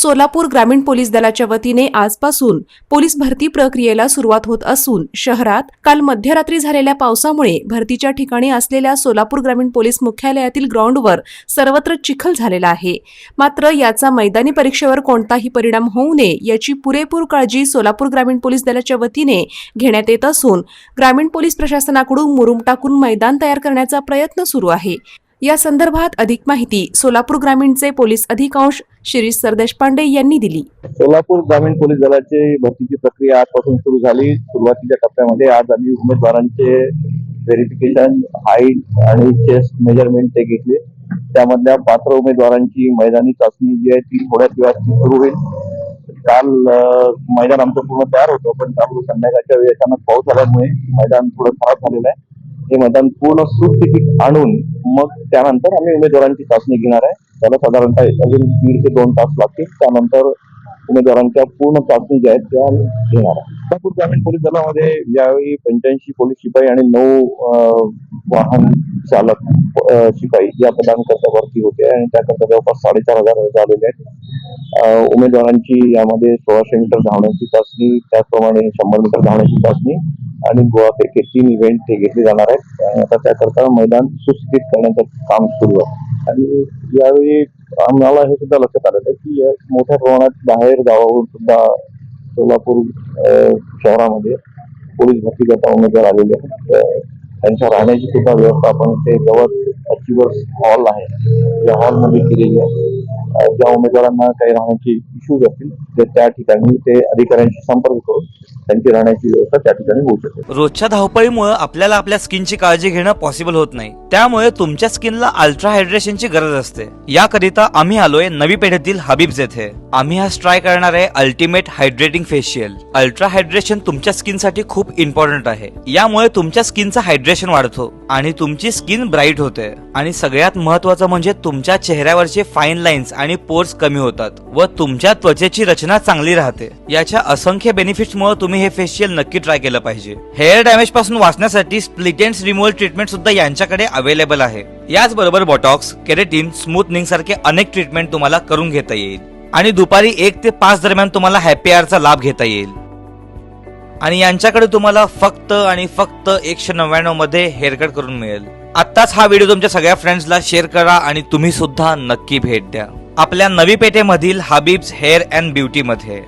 सोलापूर ग्रामीण पोलीस दलाच्या वतीने आजपासून पोलीस भरती प्रक्रियेला सुरुवात होत असून शहरात काल मध्यरात्री झालेल्या पावसामुळे भरतीच्या ठिकाणी असलेल्या सोलापूर ग्रामीण पोलीस मुख्यालयातील ग्राउंडवर सर्वत्र चिखल झालेला आहे. मात्र याचा मैदानी परीक्षेवर कोणताही परिणाम होऊ नये याची पुरेपूर काळजी सोलापूर ग्रामीण पोलीस दलाच्या वतीने घेण्यात येत असून ग्रामीण पोलीस प्रशासनाकडून मुरुम टाकून मैदान तयार करण्याचा प्रयत्न सुरू आहे. या संदर्भात अधिक माहिती सोलापूर ग्रामीणचे पोलीस अधिकांश शिरीष सरदेशपांडे यांनी दिली. सोलापूर ग्रामीण पोलीस दलाची भरतीची प्रक्रिया आजपासून सुरू झाली. सुरुवातीच्या टप्प्यामध्ये आज आम्ही उमेदवारांचे व्हेरिफिकेशन हाईट आणि चेस्ट मेजरमेंट ते घेतले. त्यामधल्या पात्र उमेदवारांची मैदानी चाचणी जी आहे ती थोड्याच वेळात ती सुरू होईल. काल मैदान आमचं पूर्ण तयार होतं पण काल संध्याकाळच्या वेळेस अचानक पाऊस आल्यामुळे मैदान थोडं खराब झालेलं आहे. हे मैदान पूर्ण सुस्थितीत आणून मग त्यानंतर आम्ही उमेदवारांची चाचणी घेणार आहे. त्याला साधारणतः अजून दीड ते दोन तास लागतील. त्यानंतर उमेदवारांच्या पूर्ण चाचणी ज्या आहेत त्या घेणार आहे. नागपूर ग्रामीण पोलीस दलामध्ये यावेळी पंच्याऐंशी पोलीस शिपाई आणि नऊ वाहन चालक शिपाई या पदांकरता भरती होते आणि त्याकरता जवळपास साडेचार हजार अर्ज आलेले आहेत उमेदवारांची यामध्ये सोळाशे मीटर धावण्याची चाचणी त्याचप्रमाणे शंभर मीटर धावण्याची चाचणी आणि गोवा क्रिकेट तीन इव्हेंट हे घेतले जाणार आहेत. आणि आता त्याकरता मैदान सुस्थित करण्याचं काम सुरू आहे. आणि यावेळी आम्हाला हे सुद्धा लक्षात आलेलं आहे की या मोठ्या प्रमाणात बाहेर गावावरून सुद्धा सोलापूर शहरामध्ये पोलीस भरती करता उमेदवार आलेले आहेत. त्यांच्या राहण्याची सुद्धा व्यवस्था आपण ते जवळ अचिवर्स हॉल आहे. या हॉलमध्ये केलेली आहे. ज्या उमेदवारांना काही राहण्याचे इश्यूज असतील ते त्या ठिकाणी ते अधिकाऱ्यांशी संपर्क करून त्यांची राहण्याची व्यवस्था त्या ठिकाणी होऊ शकते रोजच्या धावपळीमुळे आपल्याला आपल्या स्किनची काळजी घेणं पॉसिबल होत नाही. त्यामुळे तुमच्या स्किनला अल्ट्रा हायड्रेशनची गरज असते. याकरिता आम्ही आलोय नवी पेढेतील हबीब्स येथे आम्ही आज ट्राय करणार आहे ultimate hydrating facial ultra hydration तुमच्या स्किनसाठी खूप इम्पॉर्टंट आहे. यामुळे तुमच्या स्किनचं हायड्रेशन वाढतो आणि तुमची स्किन ब्राईट होते. आणि सगळ्यात महत्वाचं म्हणजे तुमच्या चेहऱ्यावरचे फाईन लाईन्स आणि पोर्स कमी होतात व तुमच्या त्वचेची रचना चांगली राहते. याच्या असंख्य बेनिफिट्स मुळे तुम्ही हे फेशियल नक्की ट्राय केलं पाहिजे. हेअर डॅमेजपासून वाचण्यासाठी स्प्लिटेन्स रिमूव्हल ट्रीटमेंट सुद्धा यांच्याकडे अवेलेबल आहे. याचबरोबर बॉटॉक्स केरेटिन स्मूथनिंग सारखे अनेक ट्रीटमेंट तुम्हाला करून घेता येईल. आणि दुपारी एक ते पाच दरम्यान तुम्हाला हॅपी आरचा लाभ घेता येईल. आणि यांच्याकडे तुम्हाला फक्त आणि फक्त एकशे नव्याण्णवमध्ये हेअरकट करून मिळेल. आत्ताच हा व्हिडिओ तुमच्या सगळ्या फ्रेंड्सला शेअर करा आणि तुम्ही सुद्धा नक्की भेट द्या. आपल्या नवी पेठेमधील हबीब्स हेअर अँड ब्युटीमध्ये